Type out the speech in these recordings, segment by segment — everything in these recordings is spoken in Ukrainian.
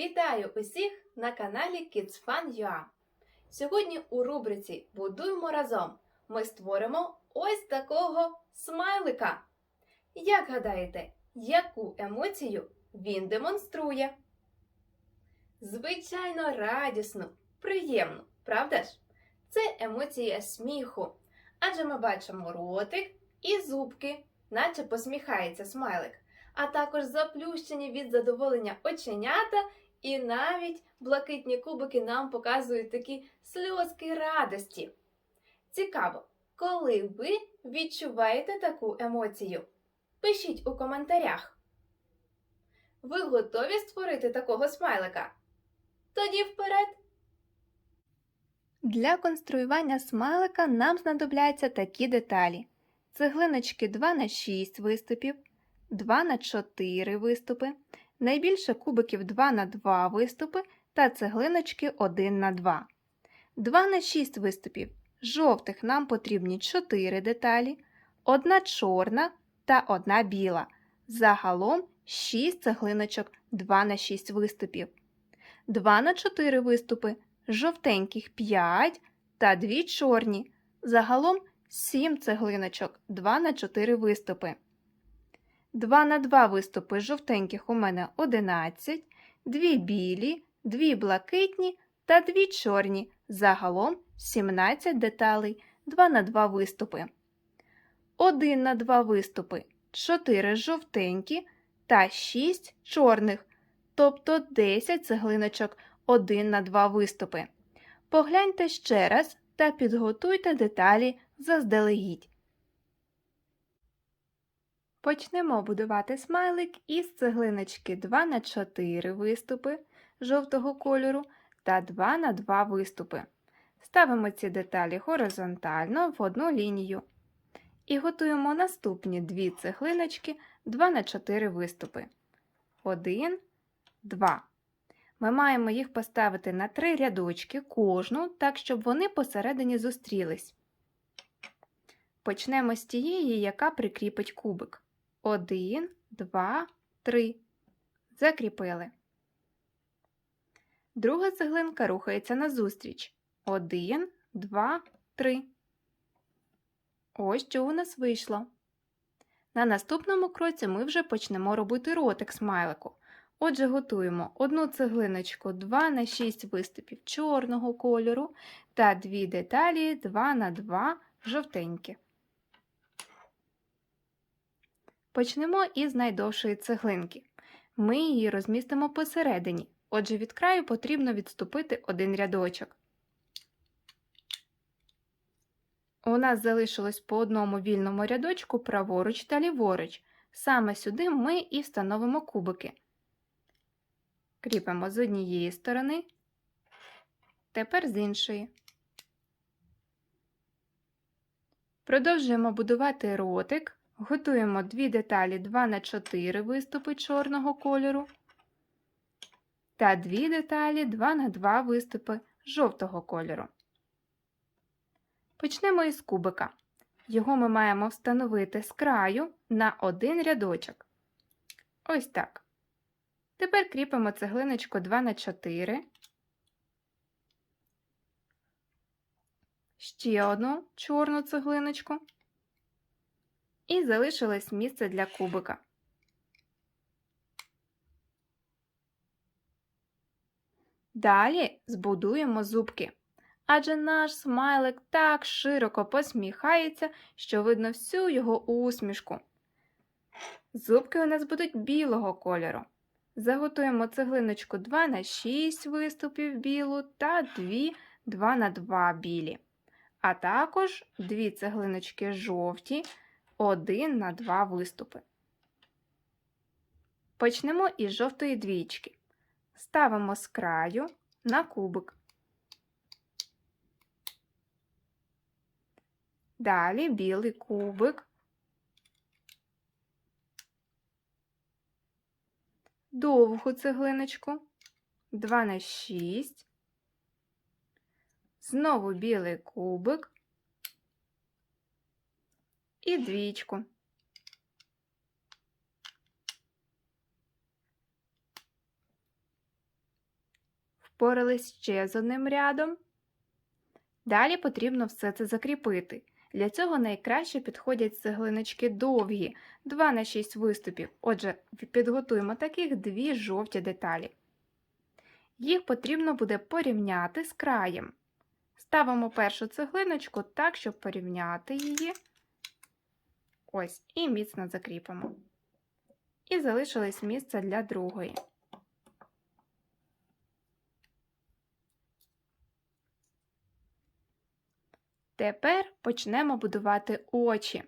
Вітаю усіх на каналі KidsFun.ua Сьогодні у рубриці Будуємо разом ми створимо ось такого смайлика. Як гадаєте, яку емоцію він демонструє? Звичайно, радісну, приємну, правда ж? Це емоція сміху. Адже ми бачимо ротик і зубки, наче посміхається смайлик, а також заплющені від задоволення оченята і навіть блакитні кубики нам показують такі сльозки радості. Цікаво, коли ви відчуваєте таку емоцію? Пишіть у коментарях. Ви готові створити такого смайлика? Тоді вперед! Для конструювання смайлика нам знадобляться такі деталі: цеглиночки 2 на 6 виступів, 2 на 4 виступи, найбільше кубиків 2 на 2 виступи та цеглиночки 1 на 2. 2 на 6 виступів. Жовтих нам потрібні 4 деталі, одна чорна та одна біла. Загалом 6 цеглиночок 2 на 6 виступів. 2 на 4 виступи, жовтеньких 5 та 2 чорні. Загалом 7 цеглиночок 2 на 4 виступи. 2 на 2 виступи жовтеньких у мене 11, 2 білі, 2 блакитні та 2 чорні. Загалом 17 деталей, 2 на 2 виступи. 1 на 2 виступи, 4 жовтенькі та 6 чорних, тобто 10 цеглиночок 1 на 2 виступи. Погляньте ще раз та підготуйте деталі заздалегідь. Почнемо будувати смайлик із цеглиночки 2 на 4 виступи жовтого кольору та 2 на 2 виступи. Ставимо ці деталі горизонтально в одну лінію. І готуємо наступні дві цеглиночки 2 на 4 виступи. 1, 2. Ми маємо їх поставити на три рядочки кожну, так, щоб вони посередині зустрілись. Почнемо з тієї, яка прикріпить кубик. 1, 2, 3. Закріпили. Друга цеглинка рухається назустріч. 1, 2, 3. Ось що у нас вийшло. На наступному кроці ми вже почнемо робити ротик смайлику. Отже, готуємо одну цеглиночку 2 на 6 виступів чорного кольору та дві деталі 2 на 2 жовтенькі. Почнемо із найдовшої цеглинки. Ми її розмістимо посередині, отже, від краю потрібно відступити один рядочок. У нас залишилось по одному вільному рядочку праворуч та ліворуч. Саме сюди ми і встановимо кубики. Кріпимо з однієї сторони, тепер з іншої. Продовжуємо будувати ротик. Готуємо дві деталі 2 на 4 виступи чорного кольору та дві деталі 2 на 2 виступи жовтого кольору. Почнемо із кубика. Його ми маємо встановити з краю на один рядочок. Ось так. Тепер кріпимо цеглиночку 2 на 4. Ще одну чорну цеглиночку. І залишилось місце для кубика. Далі збудуємо зубки. Адже наш смайлик так широко посміхається, що видно всю його усмішку. Зубки у нас будуть білого кольору. Заготуємо цеглиночку 2 на 6 виступів білу та 2 2 на 2 білі. А також 2 цеглиночки жовті 1 на 2 виступи. Почнемо із жовтої двічки. Ставимо з краю на кубик. Далі білий кубик. Довгу цеглиночку 2 на 6. Знову білий кубик і двічку. Впорались ще з одним рядом. Далі потрібно все це закріпити. Для цього найкраще підходять цеглиночки довгі, 2 на 6 виступів. Отже, підготуємо таких дві жовті деталі. Їх потрібно буде порівняти з краєм. Ставимо першу цеглиночку так, щоб порівняти її. Ось, і міцно закріпимо. І залишилось місце для другої. Тепер почнемо будувати очі.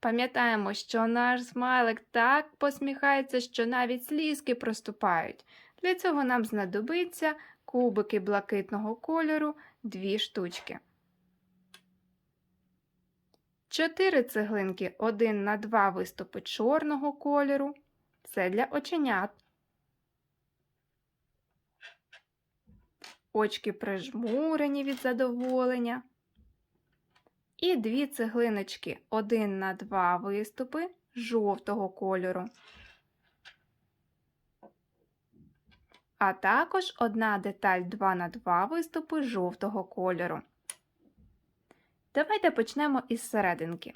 Пам'ятаємо, що наш смайлик так посміхається, що навіть слізки проступають. Для цього нам знадобиться кубики блакитного кольору, дві штучки. Чотири цеглинки 1 на 2 виступи чорного кольору. Це для оченят. Очки прижмурені від задоволення. І дві цеглиночки 1 на 2 виступи жовтого кольору. А також одна деталь 2 на 2 виступи жовтого кольору. Давайте почнемо із серединки.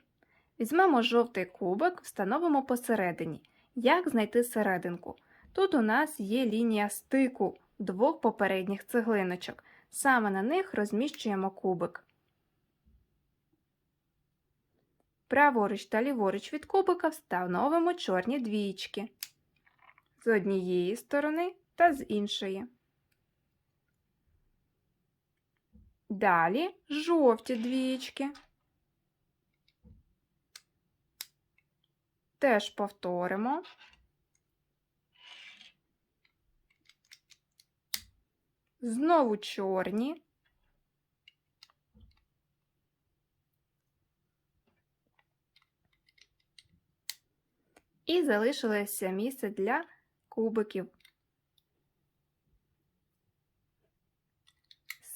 Візьмемо жовтий кубик, встановимо посередині. Як знайти серединку? Тут у нас є лінія стику двох попередніх цеглиночок. Саме на них розміщуємо кубик. Праворуч та ліворуч від кубика встановимо чорні двічки з однієї сторони та з іншої. Далі жовті двічки. Теж повторимо. Знову чорні. І залишилося місце для кубиків.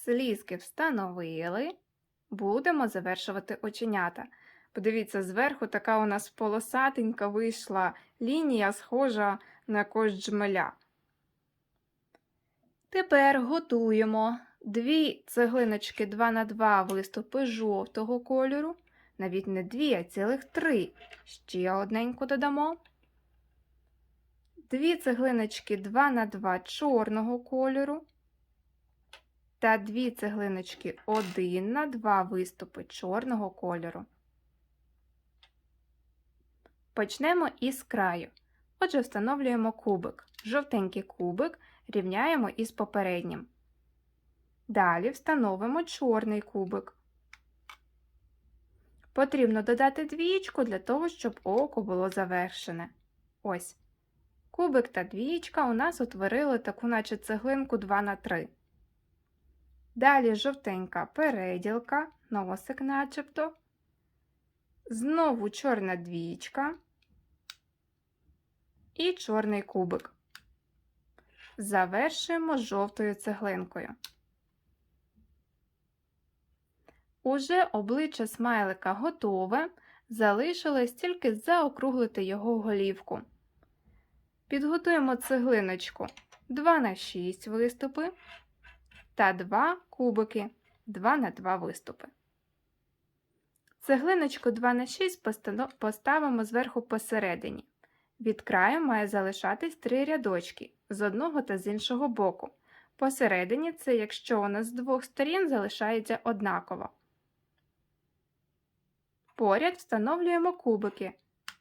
Слізки встановили. Будемо завершувати оченята. Подивіться, зверху така у нас полосатенька вийшла лінія, схожа на якогось джмеля. Тепер готуємо дві цеглиночки 2 на 2 виступи жовтого кольору. Навіть не дві, а цілих три. Ще одненьку додамо. Дві цеглиночки 2 на 2 чорного кольору. Та дві цеглиночки 1 на 2 виступи чорного кольору. Почнемо із краю. Отже, встановлюємо кубик. Жовтенький кубик рівняємо із попереднім. Далі встановимо чорний кубик. Потрібно додати двічку для того, щоб око було завершене. Ось. Кубик та двічка у нас утворили таку, наче цеглинку 2 на 3. Далі жовтенька переділка, носик начебто. Знову чорна двічка і чорний кубик. Завершуємо жовтою цеглинкою. Уже обличчя смайлика готове, залишилось тільки заокруглити його голівку. Підготуємо цеглиночку 2 на 6 виступи та 2 кубики 2 на 2 виступи. Цеглиночку 2 на 6 поставимо зверху посередині. Від краю має залишатись 3 рядочки з одного та з іншого боку. Посередині це якщо у нас з двох сторін залишається однаково. Поряд встановлюємо кубики.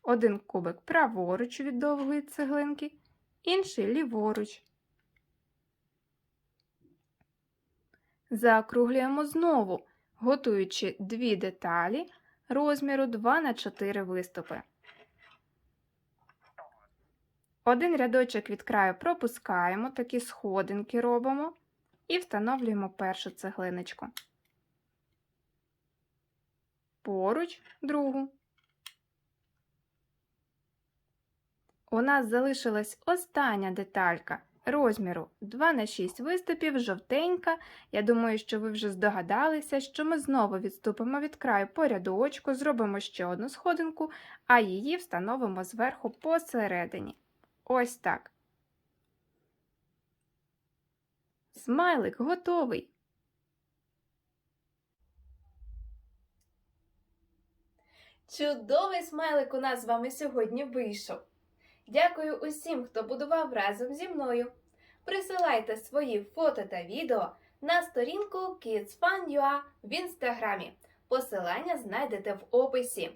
Один кубик праворуч від довгої цеглинки, інший ліворуч. Заокруглюємо знову, готуючи дві деталі розміру 2 на 4 виступи. Один рядочок від краю пропускаємо, такі сходинки робимо і встановлюємо першу цеглиночку. Поруч другу. У нас залишилась остання деталька розміру 2 на 6 виступів, жовтенька. Я думаю, що ви вже здогадалися, що ми знову відступимо від краю по рядочку, зробимо ще одну сходинку, а її встановимо зверху посередині. Ось так. смайлик готовий. Чудовий смайлик у нас з вами сьогодні вийшов. Дякую усім, хто будував разом зі мною. Присилайте свої фото та відео на сторінку KidsFun.ua в інстаграмі. Посилання знайдете в описі.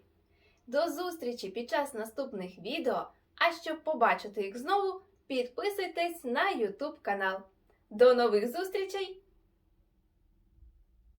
До зустрічі під час наступних відео. А щоб побачити їх знову, підписуйтесь на YouTube канал. До нових зустрічей!